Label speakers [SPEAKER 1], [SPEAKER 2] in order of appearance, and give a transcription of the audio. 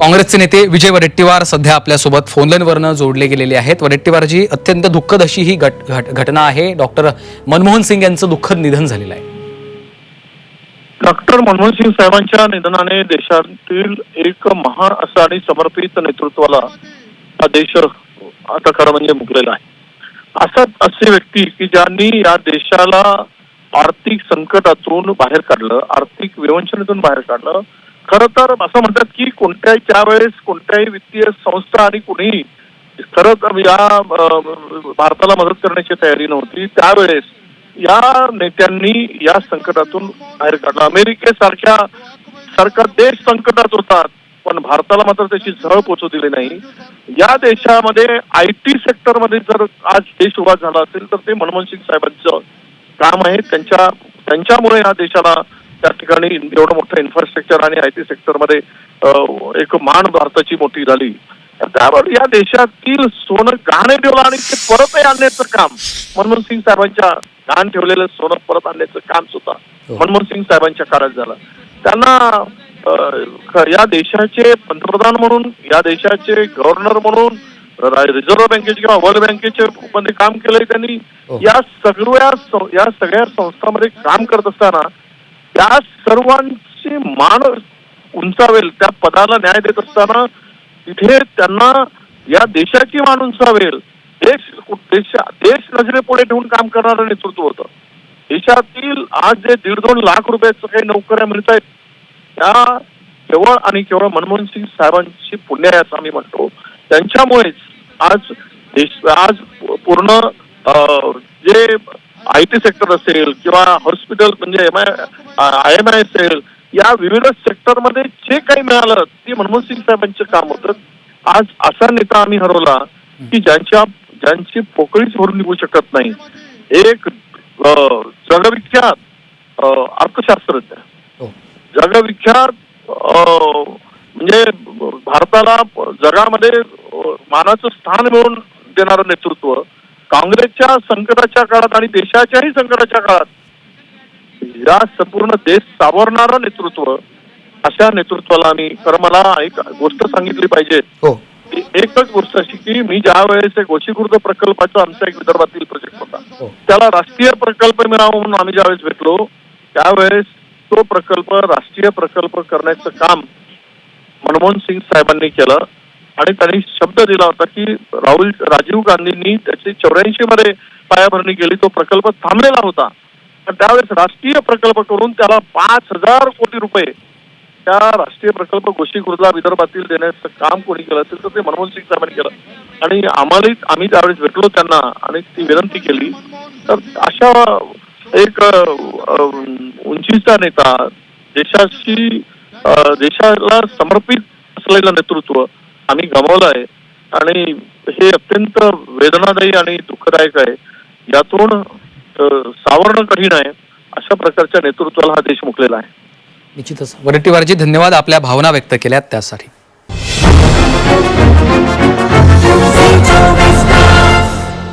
[SPEAKER 1] काँग्रेसचे नेते विजय वडेट्टीवार सध्या आपल्यासोबत फोनलाईनवरनं जोडले गेलेले आहेत. वडेट्टीवारजी अत्यंत दुःखद अशी ही घट गट, घटना आहे. डॉक्टर मनमोहन सिंग यांचं दुःखद निधन झालेलं आहे.
[SPEAKER 2] डॉक्टर मनमोहन सिंग साहेबांच्या निधनाने देशातील एक महान असं आणि समर्पित नेतृत्वाला हा देश आता खरं म्हणजे मुकलेला आहे. असाच असे व्यक्ती की ज्यांनी या देशाला आर्थिक संकटातून बाहेर काढलं आर्थिक विवंचनेतून बाहेर काढलं खरं तर असं म्हणतात की कोणत्याही त्यावेळेस कोणत्याही वित्तीय संस्था आणि कुणीही खरं तर या भारताला मदत करण्याची तयारी नव्हती. त्यावेळेस या नेत्यांनी या संकटातून बाहेर काढलं. अमेरिकेसारख्या सारखा देश संकटात होता पण भारताला मात्र त्याची झळ पोचू दिली नाही. या देशामध्ये आय टी सेक्टरमध्ये जर आज देश उभा झाला असेल तर ते मनमोहन सिंग साहेबांचं काम आहे. त्यांच्या त्यांच्यामुळे या देशाला त्या ठिकाणी एवढं मोठं इन्फ्रास्ट्रक्चर आणि आय टी सेक्टरमध्ये एक मान भारताची मोठी झाली त्यावर या देशातील सोनं गहाणे ठेवलं आणि ते परतही आणण्याचं काम मनमोहन सिंग साहेबांच्या गहाण ठेवलेलं सोनं परत आणण्याचं काम सुद्धा
[SPEAKER 1] हो.
[SPEAKER 2] मनमोहन सिंग साहेबांच्या काळात झालं त्यांना या देशाचे पंतप्रधान म्हणून या देशाचे गव्हर्नर म्हणून रिझर्व्ह बँकेचे किंवा वर्ल्ड बँकेचे मध्ये काम केलंय त्यांनी
[SPEAKER 1] हो.
[SPEAKER 2] या सगळ्या या सगळ्या संस्थांमध्ये काम करत असताना त्या सर्वांची मान उंचावेल. त्या पदाला न्याय देत असताना तिथे त्यांना या देशाची मान उंचावेल. देश देश देश नजरेपुढे ठेवून काम करणारं नेतृत्व होतं. देशातील आज जे दीड दोन लाख रुपयाचं काही नोकऱ्या मिळत आहेत त्या केवळ आणि केवळ मनमोहन सिंग साहेबांची पुण्य आहे असं आम्ही म्हणतो. त्यांच्यामुळेच आज देश आज पूर्ण अं, जे आय टी सेक्टर असेल किंवा हॉस्पिटल म्हणजे M I I M I असेल या विविध सेक्टरमध्ये जे काही मिळालं ते मनमोहन सिंग साहेबांचं काम होतं. आज असा नेता आम्ही हरवला की ज्यांच्या ज्यांची पोकळीच भरून निघू शकत नाही. एक जगविख्यात अर्थशास्त्रज्ञ.
[SPEAKER 1] हो.
[SPEAKER 2] जगविख्यात म्हणजे भारताला जगामध्ये मानाचं स्थान मिळवून देणारं नेतृत्व काँग्रेसच्या संकटाच्या काळात आणि देशाच्याही संकटाच्या काळात या संपूर्ण देश सावरणारं नेतृत्व अशा नेतृत्वाला आम्ही खरं मला एक गोष्ट सांगितली पाहिजे.
[SPEAKER 1] हो.
[SPEAKER 2] की एकच गोष्ट अशी की मी ज्या वेळेस एक प्रकल्पाचा आमचा एक विदर्भातील प्रोजेक्ट होता
[SPEAKER 1] हो.
[SPEAKER 2] त्याला राष्ट्रीय प्रकल्प मिळावा म्हणून आम्ही ज्यावेळेस भेटलो त्यावेळेस तो प्रकल्प राष्ट्रीय प्रकल्प करण्याचं काम मनमोहन सिंग साहेबांनी केलं. आणि त्यांनी शब्द दिला होता की राहुल राजीव गांधींनी त्याची चौऱ्याऐंशी मध्ये पायाभरणी केली तो प्रकल्प थांबलेला होता. पण त्यावेळेस राष्ट्रीय प्रकल्प करून त्याला पाच हजार कोटी रुपये त्या राष्ट्रीय प्रकल्प गोशीखुर्दला विदर्भातील देण्याचं काम कोणी केलं असेल तर ते मनमोहन सिंग साहेबांनी केलं. आणि आम्हाला आम्ही त्यावेळेस भेटलो त्यांना आणि ती विनंती केली. तर अशा एक उंचीचा नेता देशाशी देशाला समर्पित असलेलं नेतृत्व आम्ही गमावलं आहे आणि हे अत्यंत वेदनादायी आणि दुःखदायक आहे. यातून सावरणं कठीण आहे. अशा प्रकारच्या नेतृत्वाला हा देश मुकलेला आहे.
[SPEAKER 1] निश्चितच. वडेट्टीवारजी धन्यवाद आपल्या भावना व्यक्त केल्यात त्यासाठी.